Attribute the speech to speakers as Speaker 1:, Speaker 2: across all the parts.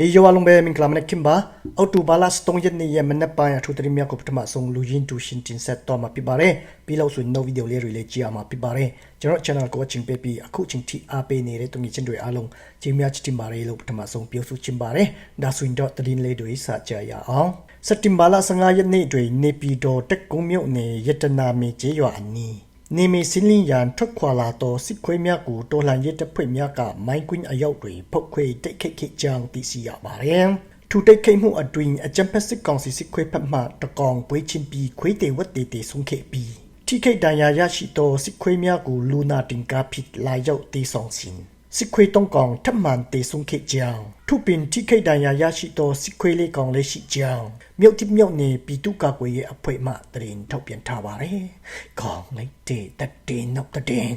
Speaker 1: ဟေယဝလုံးပဲမင်္ဂလာမနက်ခင်ပါအော်တိုဘာလစတုံးရက်နေ့ရမနက်ပိုင်းအထူးတရမြတ်ကိုပထမဆုံးလူရင်းတူရှင်တင်ဆက်တော့မှာပြပါတယ်ပြီးလို့ဆိုရင် no video လေးတွေလေးကြည့်အောင်မှာပြပါတယ်ကျွန်တော် channel ကိုချင်းပေးပြီးအခုချင်းထိအားပေးနေတဲ့သူငယ်ချင်းတွေအားလုံးကြီးများချစ်တင်ပါတယ်လို့ပထမဆုံးပြောဆိုချင်ပါတယ်ဒါဆိုရင်တော့တရင်လေးတွေစကြရအောင်စက်တင်ဘာလ15ရက်နေ့တွင်နေပြည်တော်တက်ကုန်းမြို့နယ်ရတနာမေကျေးရွာအနီး နေမီစင်းလင်းရန်ထွက်ခွာလာသောစစ်ခွေးများကိုတော်လှန်ရေးတပ်ဖွဲ့များကမိုင်းကွင်းအရောက်တွင်ဖုတ်ခွေတိတ်ခိတ်ခိတ်ကြောင်းသိရှိရပါသည်။ထူတိတ်ခိတ်မှုအတွင်အကြံဖက်စစ်ကောင်စီစစ်ခွေးဖက်မှတကောင်ပွေးချင်းပြီးခွေးတေဝတ်တေတေဆုံးခဲ့ပြီးထိခိတ်တန်ရာရရှိသောစစ်ခွေးများကိုလူနာတင်ကားဖြစ်လာရောက်တေဆောင်စဉ် စစ်ခွေးတုံးကောင်ထပ်မံတေဆုံးခဲ့ကြောင်းထုပင်ထိခိတ်တန်ရာရရှိသောစစ်ခွေးလေးကောင်လေးရှိကြောင်းမြို့တိမြို့နေပြည်သူ့ကာကွယ်ရေးအဖွဲ့မှတရင်ထုတ်ပြန်ထားပါတယ်။ခေါင်းလိုက်တဲ့တတဲ့နောက်တဲ့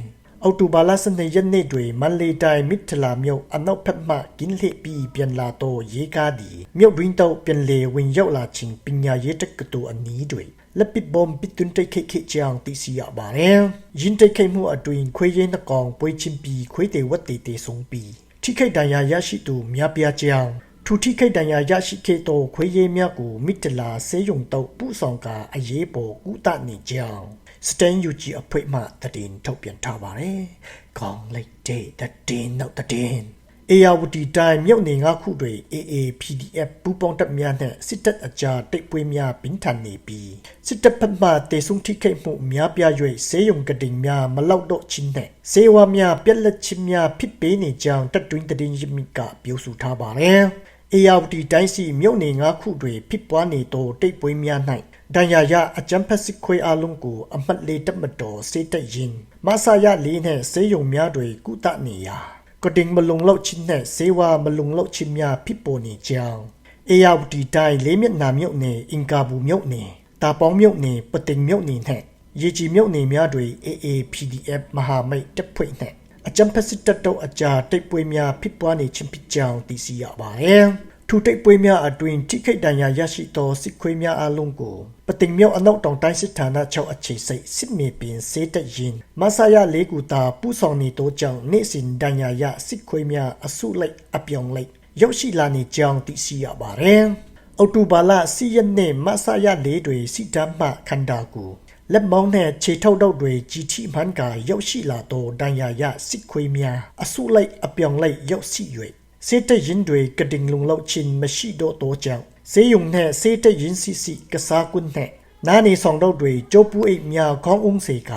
Speaker 1: အော်တိုဘာလ12ရက်နေ့တွင်မန္တလေးတိုင်းမိထလာမြို့အနောက်ဘက်မှကင်းလှည့်ပြီးပြန်လာသောရေကားသည်မြို့တွင်တော့ပြန်လေဝင်ရောက်လာခြင်းပညာရေးတက္ကသိုလ်အနီးတွင် လက်ပစ်ဘုံပစ်တွန်းတိတ်ခိတ်ခိတ်ကြောင်သိရှိရပါတယ်။ရင်းတိတ်ခိတ်မှုအတွင်ခွေးရင်တကောင်ပွေးချင်းပြီးခွေးတေဝတ်တေတေဆုံးပြီးထိခိတ်တန်ရာရရှိသူများပြားကြောင်ထူထိခိတ်တန်ရာရရှိခဲ့သောခွေးရည်များကိုမိတလာဆေးရုံတော့ပူဆောင်ကအရေးပေါ်ကုသနေကြောင်းစတန်ယူဂျီအဖွဲ့မှတည်ထုတ်ပြန်ထားပါတယ်။ခေါင်းလိုက်တဲ့တည်နောက်တည် အေယာဝတီတိုင်းမြို့နယ်ငါခုတွေ AAPDF ပူးပေါင်းတပ်များနဲ့စစ်တပ်အကြားတိတ်ပွဲများပြင်းထန်နေပြီးစစ်တပ်ဖက်မှတေဆုံးထိခိုက်မှုများပြား၍ဆေးရုံကတိန်များမလောက်တော့ချင်းနဲ့ဆေးဝါးများပြက်လက်ချင်းများဖြစ်ပေးနေကြောင်းတပ်တွင်းတည်ရမိကပြောဆိုထားပါတယ်။အေယာဝတီတိုင်းစီမြို့နယ်ငါခုတွေဖြစ်ပွားနေသောတိတ်ပွဲများ၌ဒဏ်ရာရအကြမ်းဖက်စစ်ခွေးအလုံးကိုအမှတ်လေးတပ်မတော်စေတက်ရင်မဆာရလေးနဲ့ဆေးရုံများတွေကုသနေရာ ကတင်မလုံလောက်ချင်းနဲ့ဆေးဝါးမလုံလောက်ချင်းများဖြစ်ပေါ်နေကြောင်းအေယာဝတီတိုင်းလေးမျက်နာမြို့နယ်အင်ကာဘူးမြို့နယ်တာပေါင်းမြို့နယ်ပတင်မြို့နယ်နဲ့ရေကြီးမြို့နယ်များတွင် AAPDF မဟာမိတ်တပ်ဖွဲ့နဲ့အကြမ်းဖက်စစ်တပ်တို့အကြားတိတ်ပွဲများဖြစ်ပွားနေခြင်းဖြစ်ကြောင်းသိရှိရပါတယ်။ ထူတိတ်ပွဲများအတွင်ထိခိတ်တန်ရာရရှိသောစစ်ခွေးများအလုံးကိုပတိမ်မြောက်အနောက်တောင်တိုင်းစစ်ဌာန6အခြေစိတ်စစ်မြေပြင်စေတရင်မဆာရလေးကူတာပူဆောင်နေသောကြောင့်နေ့စဉ်တန်ရာရစစ်ခွေးများအစုလိုက်အပြောင်လိုက်ရောက်ရှိလာနေကြောင်းသိရှိရပါတယ်။အော်တိုဘာလစီရက်နေ့မဆာရလေးတွေစီတမ်းမှခန္ဓာကိုလက်မောင်းနဲ့ခြေထောက်တော့တွေကြီးထိမှန်းကရောက်ရှိလာသောတန်ရာရစစ်ခွေးများအစုလိုက်အပြောင်လိုက်ရောက်ရှိ၍ စေတရင်တွေကတင်လုံလောက်ချင်းမရှိတော့တော့ကြောင့်စေယုံနဲ့စေတရင်စီစီကစားကွန်းနဲ့နာနေဆောင်တော့တွေကြိုးပူအိတ်များခေါင်းအောင်စေက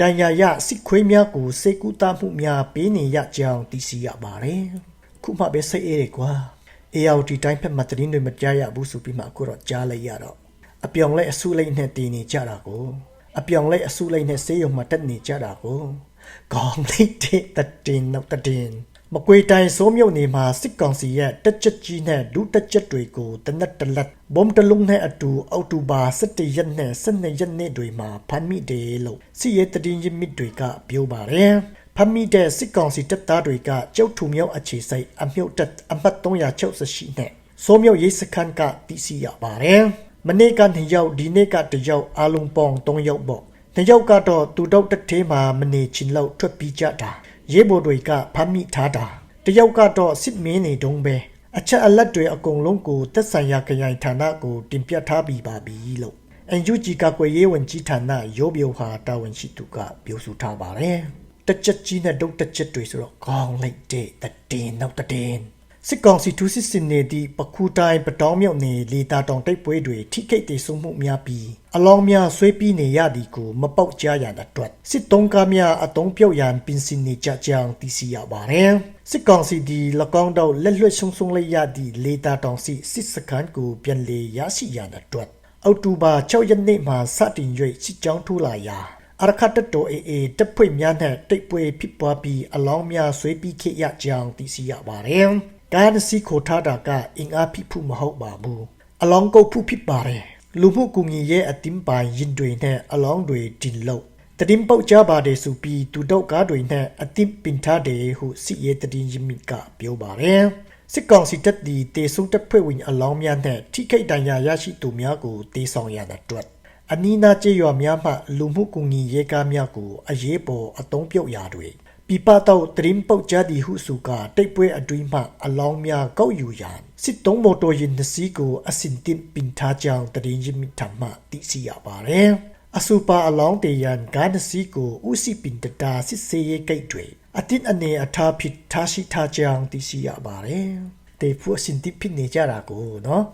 Speaker 1: ဒဏ်ရာရစစ်ခွေးများကိုစေကူတာမှုများပေးနေရကြောင်းသိရှိရပါတယ်ခုမှပဲစိတ်အေးရကွာအေယာတီတိုင်းဖက်မှာတရင်တွေမကြားရဘူးဆိုပြီးမှအခုတော့ကြားလိုက်ရတော့အပြောင်လဲအဆုလိုက်နဲ့တည်နေကြတာကိုအပြောင်လဲအဆုလိုက်နဲ့စေယုံမှာတက်နေကြတာကိုခေါင်းလိုက်တဲ့တတင်နောက်တတင် မကွေတိုင်စိုးမြုပ်နေမှာစစ်ကောင်စီရဲ့တက်ချက်ကြီးနဲ့ဒုတက်ချက်တွေကိုတနက်တလက်ဘုံတလုံးနဲ့အတူအောက်တိုဘာ17ရက်နဲ့12ရက်နေ့တွေမှာဖမ်းမိတယ်လို့စစ်ရေးတည်င်းရစ်တွေကပြောပါတယ်ဖမ်းမိတဲ့စစ်ကောင်စီတပ်သားတွေကကြောက်ထူမြောက်အခြေစိုက်အမြုပ်တက်အမှတ်368နဲ့စိုးမြုပ်ရေးစခန်းကသိရှိရပါတယ်မနေ့က2ယောက်ဒီနေ့က1ယောက်အလုံးပေါင်း3ယောက်ပေါ့2ယောက်ကတော့သူတို့တက်သေးမှာမနေချင်လောက်ထွက်ပြီးကြတာ ရဲဘော်တွေကဖမ်းမိထားတာတယောက်ကတော့စစ်မင်းနေတုံးပဲအချက်အလက်တွေအကုန်လုံးကိုတက်ဆိုင်ရာခရိုင်ဌာနကိုတင်ပြထားပြီးပါပြီလို့အန်ယူဂျီကကွယ်ရေးဝန်ကြီးဌာနရောဘီယိုဟာတာဝန်ရှိသူကပြောဆိုထားပါတယ်တက်ချက်ကြီးနဲ့ဒုတ်တက်ချက်တွေဆိုတော့ကောင်းလိုက်တဲ့တည်နောက်တည် စစ်ကောင်စီထူးစစ်စင်နေသည့်ပခုတိုင်းပတောင်းမြောက်နေလေတာတောင်တိတ်ပွဲတွေထိခိတ်တည်ဆုံမှုများပြီးအလောင်းများဆွေးပြီးနေရသည်ကိုမပေါက်ကြရတဲ့အတွက်စစ်တုံးကားများအတုံးပြုတ်ရန်ပင်စင်နေကြကြောင်းသိရှိရပါတယ်စစ်ကောင်စီဒီ၎င်းတော့လက်လွတ်ဆုံဆုံလိုက်ရသည့်လေတာတောင်စီစစ်စခန်းကိုပြန်လေရရှိရတဲ့အတွက်အောက်တိုဘာ6ရက်နေ့မှာစတင်၍စစ်ကြောင်းထိုးလာရာအရခတ်တိုအေအေတပ်ဖွဲ့များနဲ့တိတ်ပွဲဖြစ်ပွားပြီးအလောင်းများဆွေးပြီးခဲ့ရကြောင်းသိရှိရပါတယ် ကားစီခိုထားတာကအင်အားဖြစ်ဖို့မဟုတ်ပါဘူးအလောင်းကုတ်ဖို့ဖြစ်ပါတယ်လူမှုကူညီရေးအတင်းပိုင်ရင်တွေနဲ့အလောင်းတွေတင်လို့တည်င်းပေါက်ကြပါတယ်ဆိုပြီးသူတို့ကားတွေနဲ့အတင်းပင်ထားတယ်ဟုစစ်ရေးတည်င်းရမိကပြောပါတယ်စစ်ကောင်စီတပ်ဒီတေဆုံတပ်ဖွဲ့ဝင်အလောင်းများနဲ့ထိခိုက်ဒဏ်ရာရရှိသူများကိုတေဆောင်ရတဲ့အတွက်အနီးနားကျေးရွာများမှလူမှုကူညီရေးကားများကိုအရေးပေါ်အုံပြုတ်ရာတွေဖ ပြပတော့တရင်ပုတ်ကြသည်ဟုဆိုကတိတ်ပွဲအတွင်းမှအလောင်းများကောက်ယူရန်စစ်တုံးမော်တော်ယာဉ်တစ်စီးကိုအစင်တင်ပင်ထားကြောင်းတရင်ရင်းမြစ်ထမှသိရှိရပါတယ်အစူပါအလောင်းတေရန်ကားတစ်စီးကိုဥစီပင်တတာစစ်စေးရိတ်ကိတ်တွေအတင်းအနေအထားဖြစ်ထားရှိထားကြောင်းသိရှိရပါတယ်တေဖူအစင်တင်ဖြစ်နေကြတာကိုနော်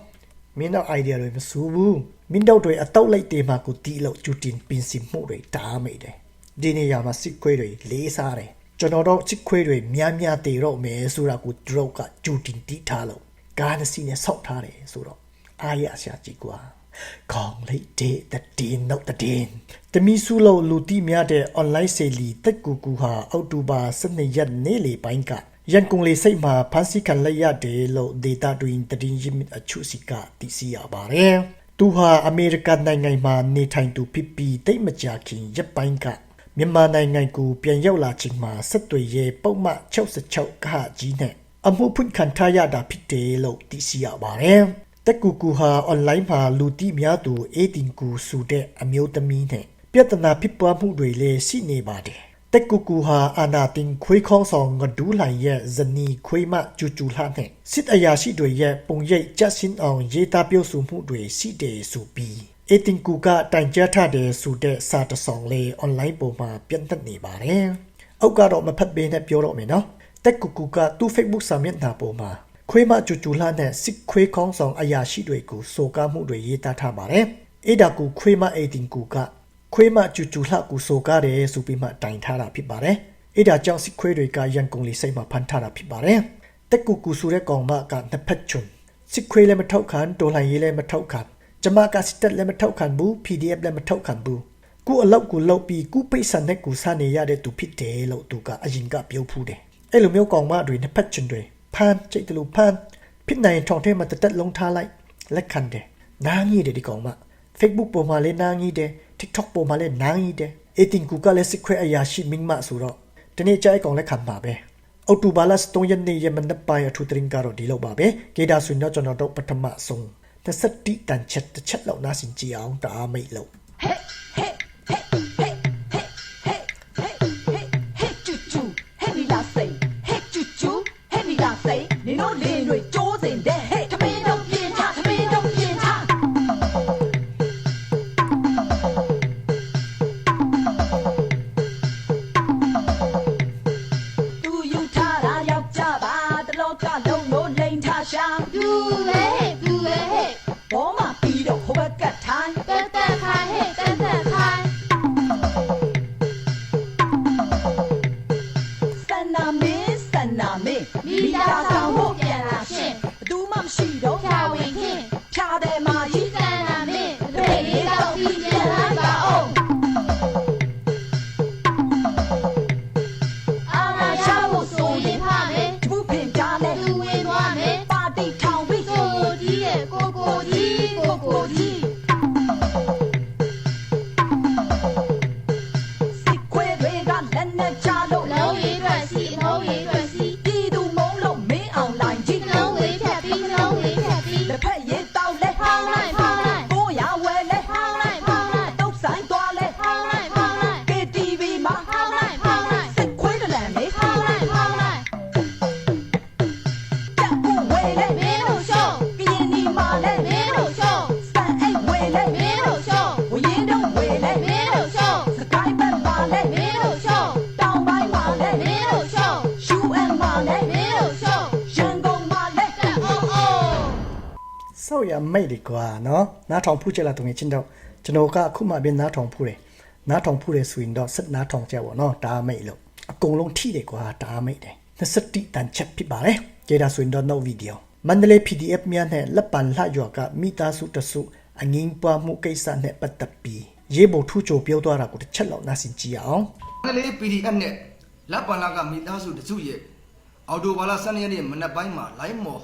Speaker 1: မင်းတို့ idea တွေမစူဘူးမင်းတို့တွေအတော့လိုက်တေမှာကိုတီးလို့ကျူတင်ပင်စင်မှုတွေတားမိတယ်ဒီနေရာမှာစစ်ခွေးတွေလေးစားတယ် ကျွန်တော်တို့စစ်ခွေးတွေများများတေတော့မယ်ဆိုတာကိုသူတို့ကကျူတင်တီးထားလို့ကားတစ်စီးနဲ့ဆောက်ထားတယ်ဆိုတော့အားရစရာကြီးကွာခေါင်းလေးတဲ့တဲ့တင်တော့တဲ့တင်တမီစုလို့လူတီများတဲ့ online စေလီတက်ကူကူဟာအောက်တိုဘာ12ရက်နေ့လေပိုင်းကရန်ကုန်လေစိတ်မှာဖန်စီခံလိုက်ရတယ်လို့ဒေတာတွင်တည်င်းရင်းအချုစီကသိရှိရပါတယ်။သူဟာအမေရိကန်နိုင်ငံမှာနေထိုင်သူဖြစ်ပြီးတိတ်မကြခင်ရပ်ပိုင်းက မြန်မာနိုင်ငံကိုပြန်ရောက်လာချိန်မှာဆက်သွယ်ရေးပုံမှန်66ခါကြီးနဲ့အမှုဖွင့်ခံထားရတာဖြစ်တယ်လို့သိရှိရပါတယ်။တက်ကူကူဟာအွန်လိုင်းမှာလူတီများသူအေတင်ကူဆိုတဲ့အမျိုးသမီးနဲ့ပြဿနာဖြစ်ပွားမှုတွေလည်းရှိနေပါတယ်။တက်ကူကူဟာအာနာတင်ခွေးခေါင်းဆောင်ငဒူးလိုင်ရဲ့ဇနီးခွေးမကျူကျူလှနဲ့စစ်အရာရှိတွေရဲ့ပုံရိပ်ကြက်စင်းအောင်ရေးသားပြောဆိုမှုတွေရှိတယ်ဆိုပြီး အတင်ကူကတိုင်ကြားထားတယ်ဆိုတဲ့စာတစ်စောင်လေးအွန်လိုင်းပေါ်မှာပြန့်နှံ့နေပါတယ်။အောက်ကတော့မဖတ်ပေးနဲ့ပြောတော့မယ်နော်။တက်ကူကူကသူ့ Facebook စာမျက်နှာပေါ်မှာခွေးမကျူကျူလှနဲ့စစ်ခွေးခေါင်းဆောင်အရာရှိတွေကိုစိုးကားမှုတွေရေးသားထားပါတယ်။အဲ့ဒါကူခွေးမအတင်ကူကခွေးမကျူကျူလှကူဆိုကားတယ်ဆိုပြီးမှတိုင်ထားတာဖြစ်ပါတယ်။အဲ့ဒါကြောင့်စစ်ခွေးတွေကရန်ကုန်လေစိတ်မှာဖမ်းထားတာဖြစ်ပါတယ်။တက်ကူကူဆိုတဲ့ကောင်မကနှစ်ဖက်ချွန်စစ်ခွေးလည်းမထောက်ခံဒေါ်လာရေးလည်းမထောက်ခံ ကျမကစစ်တက်လည်းမထောက်ခံဘူး PDF လည်းမထောက်ခံဘူးကိုအလောက်ကိုလောက်ပြီးကုပိတ်ဆန်တဲ့ကိုစားနေရတဲ့သူဖြစ်တယ်လို့သူကအရင်ကပြောဖူးတယ်။အဲ့လိုမျိုးကောင်မတွေနှစ်ဖက်ချွန်တွေဖမ်းကြိတ်တယ်လို့ဖမ်းဖြစ်နိုင်ထောင်ထဲမှာတက်တက်လုံးထားလိုက်လက်ခံတယ်။နားကြီးတယ်ဒီကောင်မ Facebook ပေါ်မှာလည်းနားကြီးတယ် TikTok ပေါ်မှာလည်းနားကြီးတယ်အတင်ကူကလည်းစစ်ခွဲအရာရှိမင်းမဆိုတော့ဒီနေ့ကြိုက်ကောင်လက်ခံပါပဲအော်တိုဘာလစတုံးရက်နေ့ရမနက်ပိုင်းအထူးတရင်ကတော့ဒီလောက်ပါပဲကေဒါဆွေတော့ကျွန်တော်တို့ပထမဆုံး တစ်စက်တီတန်ချက်တစ်ချက်လောက်နားစင်ကြည့်အောင်တအားမိတ်လို့
Speaker 2: Hey choo choo, hey me la say. Hey choo choo, hey me la say. နေတော့လင်းတွေကြိုးစင်တဲ့ မိတ်ဒီကွာနော်နား
Speaker 1: ထောင်ဖူးချက်လာတုံးချင်းတော့ကျွန်တော်ကအခုမှပြန်နားထောင်ဖူးတယ်နားထောင်ဖူးတယ်ဆိုရင်တော့ဆက်နားထောင်ကြပါတော့ဒါမိတ်လို့အကုန်လုံးထိတယ်ကွာဒါမိတ်တယ်20တိတန်ချက်ဖြစ်ပါတယ်ကြေဒါဆိုရင်တော့ no video မန္တလေး PDF များနဲ့လက်ပံလှရွာကမိသားစုတစုအငင်းပွားမှုကိစ္စနဲ့ပတ်သက်ပြီးရေးဖို့ထူးချိုပြောသွားတာကိုတစ်ချက်လောက်နားဆင်ကြည့်အောင်
Speaker 3: ကလေး PDF နဲ့လက်ပံလာကမိသားစုတစုရဲ့အော်တိုဘာလ12ရက်နေ့မနက်ပိုင်းမှာ live မော်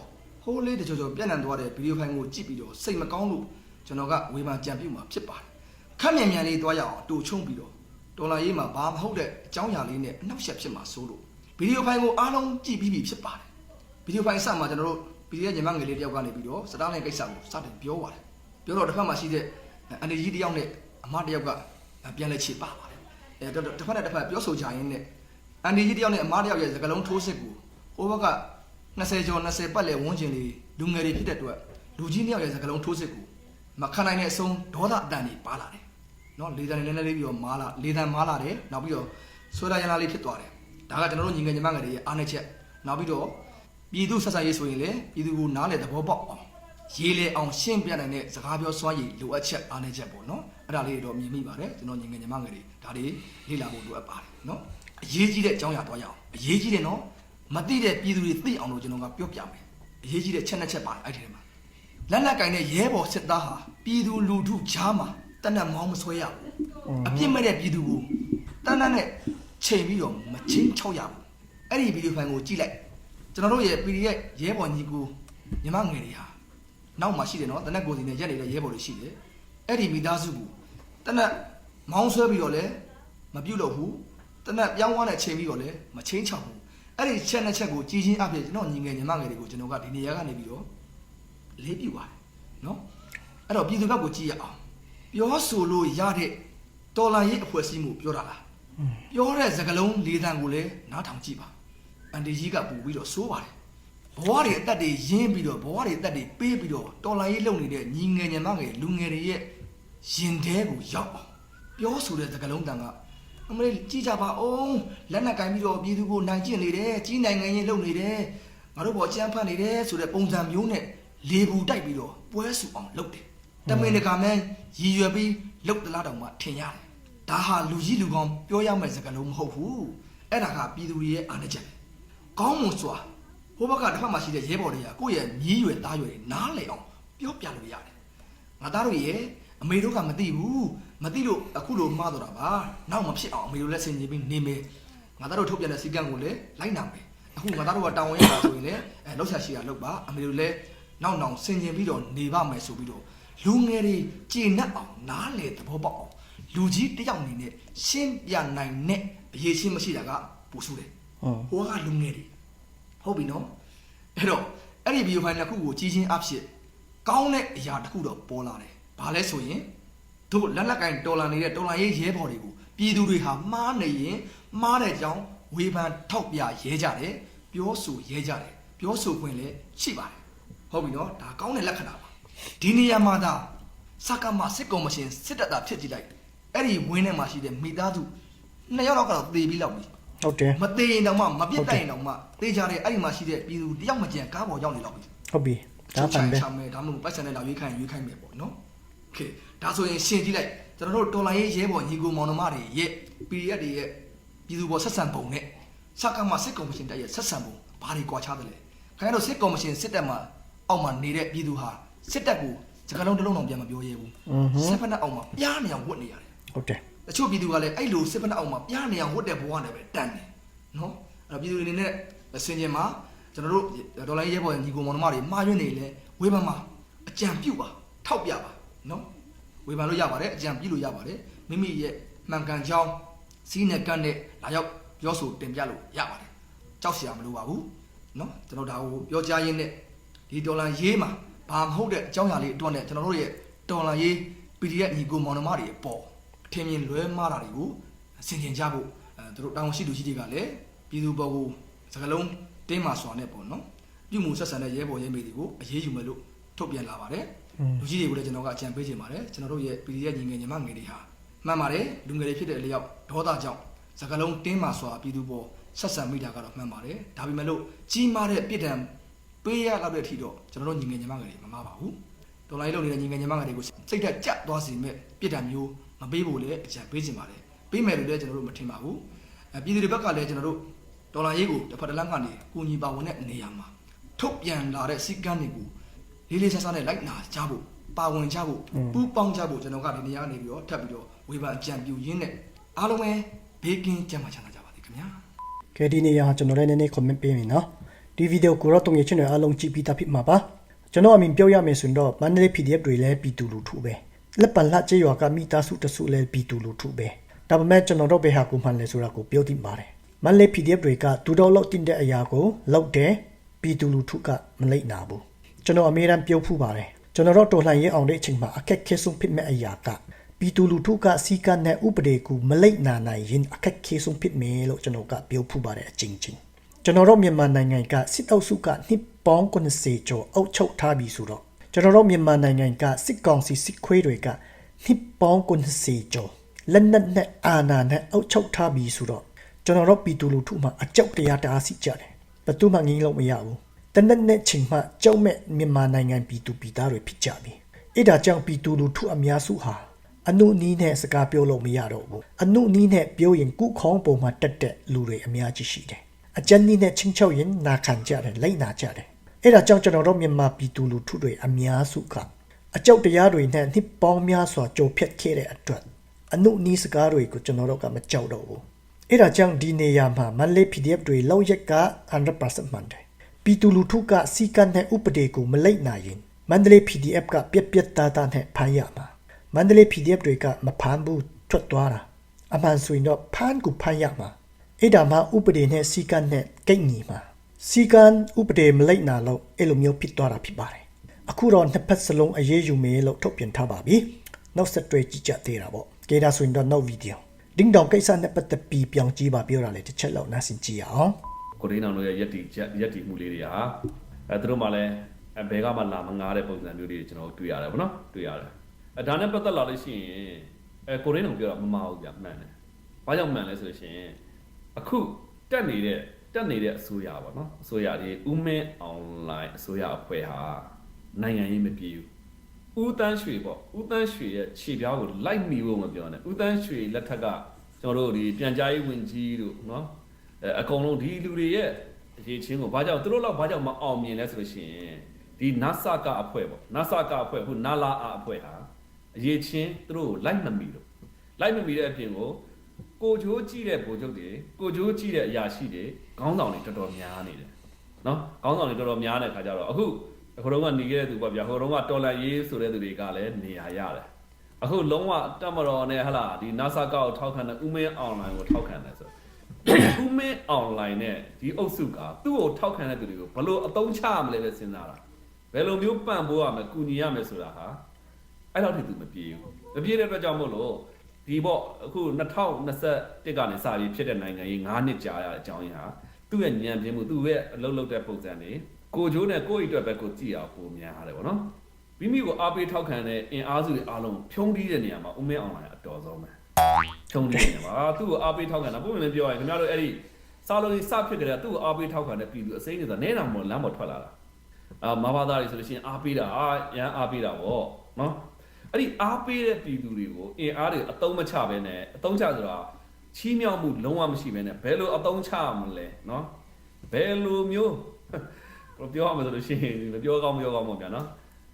Speaker 3: ဟိုးလေးတချို့ချို့ပြန့်နှံ့သွားတဲ့ဗီဒီယိုဖိုင်ကိုကြည့်ပြီးတော့စိတ်မကောင်းလို့ကျွန်တော်ကဝေဖန်ကြံပြုမှာဖြစ်ပါတယ်။ခက်မြန်မြန်လေးသွားရအောင်တူချုံပြီးတော့ဒေါ်လာရေးမှာဘာမဟုတ်တဲ့အကြောင်းအရာလေးနဲ့အနောက်ရှက်ဖြစ်မှာစိုးလို့ဗီဒီယိုဖိုင်ကိုအားလုံးကြည့်ပြီးပြီဖြစ်ပါတယ်။ဗီဒီယိုဖိုင်စမှာကျွန်တော်တို့ PDF ညီမငယ်လေးတယောက်ကနေပြီးတော့စတားလိုင်းကိစ္စကိုစတင်ပြောပါတယ်။ပြောတော့တစ်ဖက်မှာရှိတဲ့အန်ဒီကြီးတယောက်နဲ့အမတယောက်ကပြန်လဲချေပါပါတယ်။အဲတော့တစ်ဖက်နဲ့တစ်ဖက်ပြောဆိုကြရင်းနဲ့အန်ဒီကြီးတယောက်နဲ့အမားတယောက်ရဲ့စကလုံးထိုးစစ်ကိုဟိုဘက်က 20ကျော်20ပတ်လည်ဝန်းကျင်လေးလူငယ်တွေဖြစ်တဲ့အတွက်လူကြီးတယောက်ရဲ့စကလုံးထိုးစစ်ကိုမခံနိုင်တဲ့အဆုံးဒေါသအတန်တွေပါလာတယ်နော်လေတံနေနေလေးပြီးတော့မာလာလေတံမာလာတယ်နောက်ပြီးတော့ဆွဲရရနာလေးဖြစ်သွားတယ်ဒါကကျွန်တော်တို့ညီငယ်ညီမငယ်တွေရဲ့အားနည်းချက်နောက်ပြီးတော့ပြည်သူဆက်ဆံရေးဆိုရင်လည်းပြည်သူကိုနားလေသဘောပေါက်အောင်ရေးလေအောင်ရှင်းပြနိုင်တဲ့စကားပြောစွမ်းရည်လိုအပ်ချက်အားနည်းချက်ပေါ့နော်အဲ့ဒါလေးတွေတော့မြင်မိပါတယ်ကျွန်တော်ညီငယ်ညီမငယ်တွေဒါတွေလေ့လာဖို့လိုအပ်ပါတယ်နော်အရေးကြီးတဲ့အကြောင်းအရာတော့ရအောင်အရေးကြီးတယ်နော် မသိတဲ့ပြည်သူတွေသိအောင်လို့ကျွန်တော်ကပြောပြမယ်အရေးကြီးတဲ့ချက်နှစ်ချက်ပါတယ်အဲ့ဒီထဲမှာလက်လက်ကင်တဲ့ရဲဘော်စစ်သားဟာပြည်သူလူထုကြားမှာတနက်မောင်းမဆွဲရဘူးအပြစ်မဲ့တဲ့ပြည်သူကိုတနက်နဲ့ချိန်ပြီးတော့မချင်းချောက်ရဘူးအဲ့ဒီဗီဒီယိုဖိုင်ကိုကြည့်လိုက်ကျွန်တော်တို့ရဲ့ PDF ရဲဘော်ညီကိုညီမငယ်တွေဟာနောက်မှာရှိတယ်နော်တနက်ကိုစီနဲ့ရက်နေတဲ့ရဲဘော်တွေရှိတယ်အဲ့ဒီမိသားစုကိုတနက်မောင်းဆွဲပြီးတော့လည်းမပြုတ်လို့ဘူးတနက်ပြောင်းသွားတဲ့ချိန်ပြီးတော့လည်းမချင်းချောက်ဘူး အဲ့ဒီချက်နှစ်ချက်ကိုကြည်ချင်းအဖြစ်ကျွန်တော်ညီငယ်ညီမငယ်တွေကိုကျွန်တော်ကဒီနေရာကနေပြီးတော့လေးပြပါတယ်နော်အဲ့တော့ပြည်သူဘက်ကိုကြည့်ရအောင်ပြောဆိုလို့ရတဲ့တော်လာရေးအဖွဲ့အစည်းမှုပြောတာလားပြောတဲ့စကားလုံးလေးတန်ကိုလည်းနားထောင်ကြည့်ပါအန်တီကြီးကပူပြီးတော့စိုးပါတယ်ဘဝတွေအသက်တွေရင်းပြီးတော့ဘဝတွေအသက်တွေပေးပြီးတော့တော်လာရေးလုပ်နေတဲ့ညီငယ်ညီမငယ်လူငယ်တွေရဲ့ရင်ထဲကိုရောက်အောင်ပြောဆိုတဲ့စကားလုံးတန်က အမလေးကြည့်ကြပါအောင်လက်နက်ကင်ပြီးတော့ပြည်သူကိုနိုင်ကျင့်နေတယ်ကြီးနိုင်ငံရေးလုပ်နေတယ်ငါတို့ဘောကြမ်းဖတ်နေတယ်ဆိုတဲ့ပုံစံမျိုးနဲ့လေဘူးတိုက်ပြီးတော့ပွဲစုအောင်လုပ်တယ်တမင်တကာမဲရည်ရွယ်ပြီးလုပ်တလားတောင်မှထင်ရတယ်ဒါဟာလူကြီးလူကောင်းပြောရမယ့်စကားလုံးမဟုတ်ဘူးအဲ့ဒါကပြည်သူတွေရဲ့အာဏာချက်ပဲကောင်းမွန်စွာဟိုဘက်ကတစ်ဖက်မှာရှိတဲ့ရဲဘော်တွေကကိုယ့်ရဲ့မြည်ရွယ်သားရွယ်တွေနားလည်အောင်ပြောပြလို့ရတယ်ငါသားတို့ရဲ့အမေတို့ကမသိဘူး မသိလို့အခုလိုမှားတော့တာပါနောက်မဖြစ်အောင်အမေတို့လက်ဆင်ကြီးပြီးနေမယ်ငါသားတို့ထုတ်ပြန်တဲ့စီကံကိုလည်းလိုက်နာမယ်အခုငါသားတို့ကတောင်းဝင်ရတာဆိုရင်လည်းအဲလောက်ရှာရှိတာလောက်ပါအမေတို့လည်းနောက်နောက်ဆင်ကျင်ပြီးတော့နေပါမယ်ဆိုပြီးတော့လူငယ်တွေကျေနပ်အောင်နားလေသဘောပေါက်အောင်လူကြီးတစ်ယောက်အနေနဲ့ရှင်းပြနိုင်တဲ့အရေးချင်းမရှိတာကပူဆူတယ်
Speaker 1: ဟုတ်
Speaker 3: ဟိုကလူငယ်တွေဟုတ်ပြီနော်အဲ့တော့အဲ့ဒီဗီဒီယိုဖိုင်တစ်ခုကိုကြီးချင်းအဖြစ်ကောင်းတဲ့အရာတစ်ခုတော့ပေါ်လာတယ်ဘာလဲဆိုရင် တို့လက်လက်ကင်တော်လာနေတဲ့တော်လာရေးရဲဘော်တွေကိုပြည်သူတွေဟာမှားနေရင်မှားတဲ့အကြောင်းဝေဖန်ထောက်ပြရဲကြတယ်ပြောဆိုရဲကြတယ်ပြောဆိုခွင့်လည်းရှိပါတယ်ဟုတ်ပြီနော်ဒါကောင်းတဲ့လက္ခဏာပါဒီနေရာမှာသာစကမစစ်ကော်မရှင်စစ်တပ်သားဖြစ်ကြည့်လိုက်အဲ့ဒီဝင်းထဲမှာရှိတဲ့မိသားစုနှစ်ယောက်တော့ကတော့သေပြီးလောက်ပြီ
Speaker 1: ဟုတ်တယ်
Speaker 3: မသေးရင်တောင်မှမပြစ်တိုင်တောင်မှသေချာတဲ့အဲ့ဒီမှာရှိတဲ့ပြည်သူတယောက်မကြံကားပေါ်ရောက်နေတော့ပြီ
Speaker 1: ဟုတ်ပြီဒါပန်ပဲ
Speaker 3: ချာမယ်ဒါမှမဟုတ်ပိုက်ဆံနဲ့လာရွေးခိုင်းရွေးခိုင်းမယ်ပေါ့နော်โอเค ဒါဆိုရင်ရှင်ကြည့်လိုက်ကျွန်တော်တို့တော်လိုင်းရေးရဲဘော်ညီကိုမောင်နှမတွေရဲ့ PDF တွေရဲ့ပြည်သူပေါ်ဆက်ဆံပုံနဲ့စကမစစ်ကော်မရှင်တက်ရဲ့ဆက်ဆံပုံဘာတွေကွာခြားတယ်လဲခင်ဗျားတို့စစ်ကော်မရှင်စစ်တပ်မှာအောက်မှာနေတဲ့ပြည်သူဟာစစ်တပ်ကိုစကားလုံးတစ်လုံးတော့ပြန်မပြောရဲဘူးစစ်ဖက်နဲ့အောက်မှာပြားနေအောင်ဝတ်နေရတယ်
Speaker 1: ဟုတ်တယ်
Speaker 3: တချို့ပြည်သူကလည်းအဲ့လိုစစ်ဖက်နဲ့အောက်မှာပြားနေအောင်ဝတ်တဲ့ဘဝနဲ့ပဲတန်တယ်နော်အဲ့တော့ပြည်သူတွေအနေနဲ့ဆင်ခြင်မှာကျွန်တော်တို့ဒေါ်လာရေးရဲပေါ်ညီကိုမောင်နှမတွေမှားရွံ့နေလေဝေးပါမှာအကြံပြုတ်ပါထောက်ပြပါနော် ဝေဖန်လို့ရပါတယ်အကြံပြုလို့ရပါတယ်မိမိရဲ့မှန်ကန်ကြောင်းစီးနဲ့ကန့်နဲ့လာရောက်ပြောဆိုတင်ပြလို့ရပါတယ်ကြောက်စရာမလိုပါဘူးနော်ကျွန်တော်ဒါကိုပြောကြားရင်းနဲ့ဒီဒေါ်လာရေးမှာဘာမဟုတ်တဲ့အကြောင်းအရာလေးအတွက်နဲ့ကျွန်တော်တို့ရဲ့ဒေါ်လာရေး PDF ညီကိုမောင်နှမတွေအပေါ်အထင်မြင်လွဲမှားတာတွေကိုဆင်ခြင်ကြဖို့အဲသူတို့တောင်းရှိလူကြီးတွေကလည်းပြည်သူဘော်ကိုစကလုံးတင်းမာစွာနဲ့ပေါ့နော်ပြုမှုဆက်ဆံတဲ့ရဲဘော်ရဲမေတွေကိုအရေးယူမယ်လို့ ထုတ်ပြန်လာပါတယ်လူကြီးတွေကိုလည်းကျွန်တော်ကအကြံပေးချင်ပါတယ်ကျွန်တော်တို့ရဲ့ PDF ညီငယ်ညီမငယ်တွေဟာမှန်ပါတယ်လူငယ်တွေဖြစ်တဲ့အလျောက်ဒေါသကြောင့်စကလုံးတင်းမာစွာပြည်သူဘော်ဆက်ဆံမိတာကတော့မှန်ပါတယ်ဒါပေမဲ့လို့ကြီးမားတဲ့ပြစ်ဒဏ်ပေးရလောက်တဲ့အထိတော့ကျွန်တော်တို့ညီငယ်ညီမငယ်တွေမမပါဘူးဒေါ်လာရေးလုပ်နေတဲ့ညီငယ်ညီမငယ်တွေကိုစိတ်ဓာတ်ကြသွားစေမဲ့ပြစ်ဒဏ်မျိုးမပေးဖို့လည်းအကြံပေးချင်ပါတယ်ပေးမယ်လို့လည်းကျွန်တော်တို့မထင်ပါဘူးအဲပြည်သူတွေဘက်ကလည်းကျွန်တော်တို့ဒေါ်လာရေးကိုတစ်ဖက်တစ်လမ်းကနေကူညီပါဝင်တဲ့နေရာမှာထုတ်ပြန်လာတဲ့စီကန်းတွေကို လေးလေးဆဆနဲ့လိုက်နာကြဖို့ပါဝင်ကြဖို့ပူးပေါင်းကြဖို့ကျွန်တော်ကဒီနေရာကနေပြီးတော့ထပ်ပြီးတော့ဝေဖန်အကြံပြုရင်းနဲ့အားလုံးပဲဘေးကင်းကြမှာချမ်းသာကြပါစေခင်ဗျာ
Speaker 1: ကဲဒီနေ့ရကျွန်တော်လည်းနည်းနည်း comment ပေးမယ်နော်ဒီဗီဒီယိုကိုတော့တုံရချင်းတွေအားလုံးကြည့်ပြီးသားဖြစ်မှာပါကျွန်တော်အမြင်ပြောရမယ်ဆိုရင်တော့မန္တလေး PDF တွေလည်းပြည်သူလူထုပဲလက်ပံလက်ကျေးရွာကမိသားစုတစုလည်းပြည်သူလူထုပဲဒါပေမဲ့ကျွန်တော်တို့ဘယ်ဟာကိုမှန်လဲဆိုတာကိုပြောသိပါတယ်မန္တလေး PDF တွေကတူတော်လောက်တင်တဲ့အရာကိုလောက်တယ်ပြည်သူလူထုကမလိမ့်နာဘူး ကျွန်တော်အမြဲတမ်းပြောဖူးပါတယ်ကျွန်တော်တို့တော်လှန်ရေးအောင်တဲ့အချိန်မှာအခက်ခဲဆုံးဖြစ်မဲ့အရာကပီတူလူထုကစီကံနဲ့ဥပဒေကိုမလိမ့်နာနိုင်ရင်အခက်ခဲဆုံးဖြစ်မယ်လို့ကျွန်တော်ကပြောဖူးပါတယ်အချင်းချင်းကျွန်တော်တို့မြန်မာနိုင်ငံကစစ်အုပ်စုကနှစ်ပေါင်း90ကျော်အုပ်ချုပ်ထားပြီဆိုတော့ကျွန်တော်တို့မြန်မာနိုင်ငံကစစ်ကောင်စီစစ်ခွေးတွေကနှစ်ပေါင်း90ကျော်လက်နက်နဲ့အာဏာနဲ့အုပ်ချုပ်ထားပြီဆိုတော့ကျွန်တော်တို့ပီတူလူထုမှာအကြောက်တရားတအားစီကြတယ်ဘယ်သူမှငင်းလို့မရဘူး တနက်နဲ့ချိန်မှကြောက်မဲ့မြန်မာနိုင်ငံပြည်သူပြည်သားတွေဖြစ်ကြပြီအဲ့ဒါကြောင့်ပြည်သူလူထုအများစုဟာအနုနီးနဲ့စကားပြောလို့မရတော့ဘူးအနုနီးနဲ့ပြောရင်ကုခေါင်းပုံမှာတက်တဲ့လူတွေအများကြီးရှိတယ်အကျဉ်းနီးနဲ့ချင်းချောက်ရင်နာခံကြတယ်လိမ့်နာကြတယ်အဲ့ဒါကြောင့်ကျွန်တော်တို့မြန်မာပြည်သူလူထုတွေအများစုကအကြောက်တရားတွေနဲ့နှစ်ပေါင်းများစွာကြိုဖြတ်ခဲ့တဲ့အတွက်အနုနီးစကားတွေကိုကျွန်တော်တို့ကမကြောက်တော့ဘူးအဲ့ဒါကြောင့်ဒီနေရာမှာမန်လေး PDF တွေလောက်ရက်က100%မှန်တယ်။ ပြည်သူလူထုကစီကံနဲ့ဥပဒေကိုမလိမ့်နိုင်ရင်မန္တလေး PDF ကပြက်ပြက်သားသားနဲ့ဖမ်းရမှာ။မန္တလေး PDF တွေကမဖမ်းဘူးထွက်သွားတာ။အမှန်ဆိုရင်တော့ဖမ်းကိုဖမ်းရမှာ။အဲ့ဒါမှဥပဒေနဲ့စီကံနဲ့ကိတ်ညီမှာ။စီကံဥပဒေမလိမ့်နာလို့အဲ့လိုမျိုးဖြစ်သွားတာဖြစ်ပါတယ်။အခုတော့နှစ်ဖက်စလုံးအရေးယူမယ်လို့ထုတ်ပြန်ထားပါပြီ။နောက်ဆက်တွဲကြည့်ကြသေးတာပေါ့။ကြည့်ဒါဆိုရင်တော့နောက်ဗီဒီယိုဒင်းတောင်ကိစ္စနဲ့ပတ်သက်ပြီးပြောင်းကြည့်ပါပြောတာလေတစ်ချက်လောက်နားဆင်ကြည့်ရအောင်
Speaker 4: ကိုရင်းအောင်တို့ရဲ့ယက်တီချက်ယက်တီမှုလေးတွေဟာအဲသူတို့မှလည်းအဲဘဲကမှလာမငားတဲ့ပုံစံမျိုးတွေကျွန်တော်တို့တွေ့ရတယ်ဗောနော်တွေ့ရတယ်အဲဒါနဲ့ပတ်သက်လာလို့ရှိရင်အဲကိုရင်းအောင်ပြောတာမမဟုတ်ဗျမှန်တယ်ဘာကြောင့်မှန်လဲဆိုလို့ရှိရင်အခုတက်နေတဲ့တက်နေတဲ့အစိုးရပါနော်အစိုးရဒီဥမင်းအွန်လိုင်းအစိုးရအဖွဲ့ဟာနိုင်ငံရေးမပြေဘူးဦးတန်းရွှေပေါ့ဦးတန်းရွှေရဲ့ခြေပြားကိုလိုက်မိဖို့မပြောနဲ့ဦးတန်းရွှေလက်ထက်ကကျွန်တော်တို့ဒီပြန်ကြားရေးဝန်ကြီးတို့နော် အဲအကုန်လုံးဒီလူတွေရဲ့အရေးချင်းကိုဘာကြောင့်သူတို့တော့ဘာကြောင့်မအောင်မြင်လဲဆိုလို့ရှိရင်ဒီ NASA ကအဖွဲ့ပေါ့ NASA ကအဖွဲ့ခု NALA အဖွဲ့ဟာအရေးချင်းသူတို့ကိုလိုက်မမီတော့လိုက်မမီတဲ့အပြင်ကိုကိုချိုးကြည့်တဲ့ဗိုလ်ချုပ်တွေကိုချိုးကြည့်တဲ့အရာရှိတွေခေါင်းဆောင်တွေတော်တော်များနေတယ်နော်ခေါင်းဆောင်တွေတော်တော်များတဲ့ခါကျတော့အခုအခုတော့ကနေခဲ့တဲ့သူပေါ့ဗျာဟိုတော့ကတော်လန်ရေးဆိုတဲ့သူတွေကလည်းနေရာရတယ်အခုလုံးဝတက်မတော်နဲ့ဟလာဒီ NASA ကောက်ထောက်ခံတဲ့ဥမင်းအွန်လိုင်းကိုထောက်ခံတယ်ဆို ဥမင်းအွန်လိုင်းနဲ့ဒီအုပ်စုကသူ့ကိုထောက်ခံတဲ့သူတွေကိုဘယ်လိုအသုံးချရမလဲပဲစဉ်းစားတာဘယ်လိုမျိုးပံ့ပိုးရမလဲကူညီရမယ်ဆိုတာဟာအဲ့လောက်ထိသူမပြေဘူးမပြေတဲ့အတွက်ကြောင့်မို့လို့ဒီပေါ့အခု2021ကနေစပြီးဖြစ်တဲ့နိုင်ငံရေး9နှစ်ကြာရတဲ့အကြောင်းရင်းဟာသူ့ရဲ့ဉာဏ်ပြင်းမှုသူ့ရဲ့အလုပ်လုပ်တဲ့ပုံစံတွေကိုဂျိုးနဲ့ကိုယ့်အတွက်ပဲကိုကြည့်အောင်ပုံများရတယ်ဗောနော်မိမိကိုအားပေးထောက်ခံတဲ့အင်အားစုတွေအားလုံးဖြုံးတီးတဲ့နေရာမှာဥမင်းအွန်လိုင်းအတော်ဆုံးပဲ ခြုံနေတယ်ပါသူ့ကိုအားပေးထောက်ခံတာပုံမှန်လည်းပြောရရင်ခင်ဗျားတို့အဲ့ဒီစားလုံးကြီးစဖြစ်ကြတဲ့သူ့ကိုအားပေးထောက်ခံတဲ့ပြည်သူအစိမ်းတွေဆိုတာနဲတာမဟုတ်လမ်းပေါ်ထွက်လာတာအာမဘာသားတွေဆိုလို့ရှိရင်အားပေးတာအာရန်အားပေးတာဗောနော်အဲ့ဒီအားပေးတဲ့ပြည်သူတွေကိုအင်အားတွေအတုံးမချဘဲနဲ့အတုံးချဆိုတာချီးမြှောက်မှုလုံးဝမရှိဘဲနဲ့ဘယ်လိုအတုံးချမလဲနော်ဘယ်လိုမျိုးဘယ်လိုပြောရမလဲဆိုလို့ရှိရင်မပြောကောင်းမပြောကောင်းပါဗျာနော်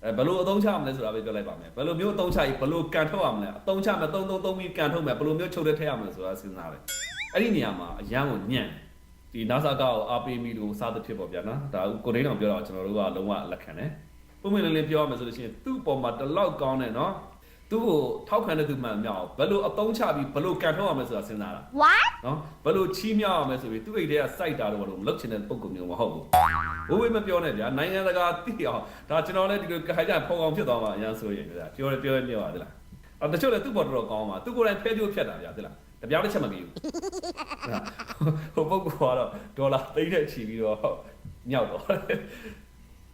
Speaker 4: အဲဘယ်လိုအသုံးချမလဲဆိုတာပဲပြောလိုက်ပါမယ်ဘယ်လိုမျိုးအသုံးချရင်ဘယ်လိုကန်ထုတ်ရမလဲအသုံးချမယ်သုံးသုံးသုံးပြီးကန်ထုတ်မယ်ဘယ်လိုမျိုးချုပ်တဲ့ထည့်ရမလဲဆိုတာစဉ်းစားတယ်အဲ့ဒီနေရာမှာအရန်ကိုညံ့ဒီ NASA ကောက်အားပေးမိလို့စားသဖြစ်ပေါ့ဗျာနော်ဒါကိုဒိန်းအောင်ပြောတော့ကျွန်တော်တို့ကလုံးဝလက်ခံတယ်ပုံမှန်လေးလေးပြောရမယ်ဆိုလို့ရှိရင်သူ့ပေါ်မှာတလောက်ကောင်းတယ်နော် သူ့ကိုထောက်ခံတဲ့သူမှန်မြောက်ဘယ်လိုအသုံးချပြီးဘယ်လိုကန်ထုတ်ရမလဲဆိုတာစဉ်းစားတာ
Speaker 5: What
Speaker 4: နော်ဘယ်လိုချီးမြှောက်ရမလဲဆိုပြီးသူ့အိတ်ထဲကစိုက်တာတော့ဘာလို့မလုပ်ချင်တဲ့ပုံကုမျိုးမဟုတ်ဘူးဘိုးဝေးမပြောနဲ့ဗျာနိုင်ငံတကာသိအောင်ဒါကျွန်တော်လည်းဒီလိုခိုင်ကြဖော်ကောင်ဖြစ်သွားမှာအရင်ဆိုရင်ဗျာပြောရပြောရပြောပါသလားအတချို့လည်းသူ့ဘော်တော်တော်ကောင်းပါသူကိုယ်တိုင်ဖဲကြိုးဖြတ်တာဗျာသလားတပြားတစ်ချက်မပြီးဘူးဟိုပုဂ္ဂိုလ်ကတော့ဒေါ်လာသိန်းနဲ့ချီပြီးတော့မြောက်တော့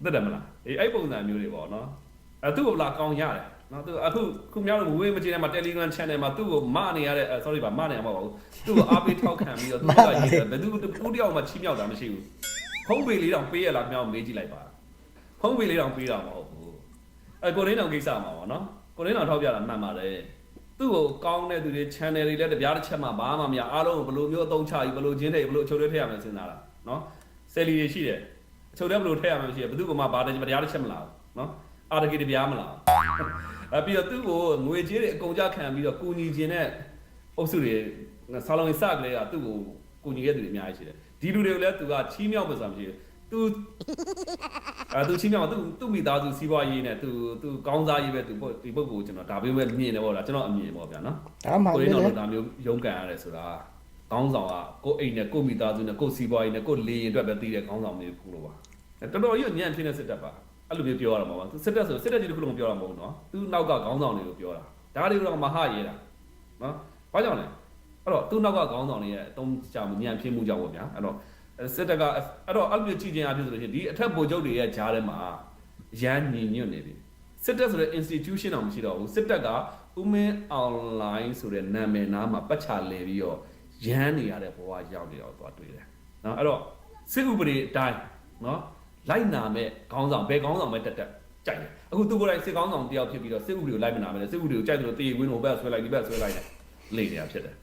Speaker 4: သက်တယ်မလားအေးအဲ့ပုံစံမျိုးတွေပေါ့နော်အဲသူ့ကိုလာကောင်းရတယ် နော်သူအခုခုမြောက်လို့ဝေးမချင်းထဲမှာ Telegram channel မှာသူ့ကိုမနေရတဲ့ sorry ပါမနေရမှာပါဘူးသူ့ကိုအားပေးထောက်ခံပြီးတော့သူကရေးတယ်ဘယ်သူတူတယောက်မှချီးမြှောက်တာမရှိဘူးဖုံးပေလေးတောင်ပေးရလားမြောက်မေးကြည့်လိုက်ပါဖုံးပေလေးတောင်ပေးတာမဟုတ်ဘူးအဲကိုရင်းတောင်ကိစ္စမှာပေါ့နော်ကိုရင်းတောင်ထောက်ပြတာမှန်ပါတယ်သူ့ကိုကောင်းတဲ့သူတွေ channel တွေလည်းတပြားတစ်ချက်မှဘာမှမရအားလုံးကိုဘယ်လိုမျိုးအသုံးချပြီးဘယ်လိုချင်းတွေဘယ်လိုအချုပ်တွေထည့်ရမယ်စဉ်းစားတာနော်ဆယ်လီတွေရှိတယ်အချုပ်တွေဘယ်လိုထည့်ရမယ်ရှိတယ်ဘယ်သူကမှဘာတရားတစ်ချက်မလာဘူးနော်အာတကီတပြားမလာဘူး အပြီးတော့သူ့ကိုငွေကြေးတွေအကုန်ကြခံပြီးတော့ကူညီခြင်းနဲ့အုပ်စုတွေဆောင်းလုံးစကလေးကသူ့ကိုကူညီခဲ့သူတွေအများကြီးရှိတယ်ဒီလူတွေကိုလည်းသူကချီးမြှောက်မှဆိုတာမရှိဘူးသူအဲသူချီးမြှောက်သူသူ့မိသားစုစီးပွားရေးနဲ့သူသူကောင်းစားရေးပဲသူဒီပုဂ္ဂိုလ်ကိုကျွန်တော်ဒါပဲပဲမြင်တယ်ပေါ့လားကျွန်တော်အမြင်ပေါ့ဗျာနော်
Speaker 1: ဒါမှမ
Speaker 4: ကို
Speaker 1: ဟုတ်
Speaker 4: ရင်း
Speaker 1: လေ
Speaker 4: တော်ဒါမျိုးရုန်းကန်ရတယ်ဆိုတာကောင်းဆောင်ကကိုယ်အိမ်နဲ့ကိုယ်မိသားစုနဲ့ကိုယ်စီးပွားရေးနဲ့ကိုယ်လေရင်အတွက်ပဲတည်တဲ့ကောင်းဆောင်မျိုးဖူးလို့ပါတော်တော်ကြီးညံ့ဖြစ်နေစစ်တပ်ပါ အဲ့လိုမျိုးပြောရမှာပါသူစစ်တပ်ဆိုစစ်တပ်ကြီးတစ်ခုလုံးပြောတာမဟုတ်ဘူးနော်သူနောက်ကခေါင်းဆောင်တွေကိုပြောတာဒါတွေကိုတော့မဟရဲတာနော်ဘာကြောင့်လဲအဲ့တော့သူ့နောက်ကခေါင်းဆောင်တွေရဲ့အတုံးချမှုညံဖြစ်မှုကြောင့်ပေါ့ဗျာအဲ့တော့စစ်တပ်ကအဲ့တော့အဲ့လိုကြည့်ခြင်းအဖြစ်ဆိုလို့ရှိရင်ဒီအထက်ဗိုလ်ချုပ်တွေရဲ့ဂျားထဲမှာရမ်းညီညွတ်နေပြီစစ်တပ်ဆိုတဲ့ institution တော့မရှိတော့ဘူးစစ်တပ်ကဥမင်း online ဆိုတဲ့နာမည်နားမှာပတ်ချလဲပြီးတော့ရမ်းနေရတဲ့ဘဝရောက်နေတော့သွားတွေ့တယ်နော်အဲ့တော့စစ်ဥပဒေအတိုင်းနော် လိုက်နာမဲ့ခေါင်းဆောင်ဘယ်ခေါင်းဆောင်ပဲတက်တက်ကြိုက်တယ်အခုသူကိုယ်တိုင်စစ်ခေါင်းဆောင်တယောက်ဖြစ်ပြီးတော့စစ်ဥပဒေကိုလိုက်မနာမယ်စစ်ဥပဒေကိုကြိုက်တယ်လို့တေးဝင်းကိုဘက်ဆွဲလိုက်ဒီဘက်ဆွဲလိုက်တယ်လေနေတာဖြစ်တယ်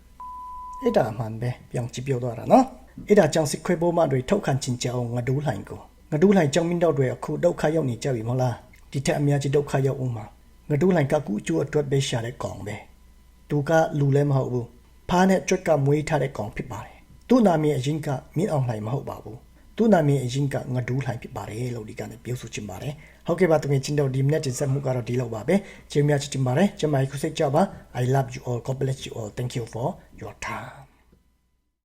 Speaker 1: အဲ့ဒါအမှန်ပဲပြောင်းကြည့်ပြောသွားတာနော်အဲ့ဒါကြောင့်စစ်ခွေးပေါ်မတွေထောက်ခံချင်ကြအောင်ငဒူးလှိုင်ကိုငဒူးလှိုင်ကြောင့်မင်းတော့တွေအခုဒုက္ခရောက်နေကြပြီမဟုတ်လားဒီထက်အများကြီးဒုက္ခရောက်ဦးမှာငဒူးလှိုင်ကကူအကျိုးအတွက်ပဲရှာတဲ့ကောင်ပဲသူကလူလည်းမဟုတ်ဘူးဖားနဲ့ကြွက်ကမွေးထားတဲ့ကောင်ဖြစ်ပါတယ်သူ့နာမည်အရင်ကမြင့်အောင်လှိုင်မဟုတ်ပါဘူး သူ့နာမည်အရင်ကငဒူးလှိုင်ဖြစ်ပါတယ်လို့ဒီကနေ့ပြောဆိုချင်ပါတယ်ဟုတ်ကဲ့ပါတကယ်ချင်းတော့ဒီ minute တင်ဆက်မှုကတော့ဒီလောက်ပါပဲချိန်များချစ်တင်ပါတယ်ကျွန်မခုစိတ်ကြပါ I love you all God bless you all thank you for your time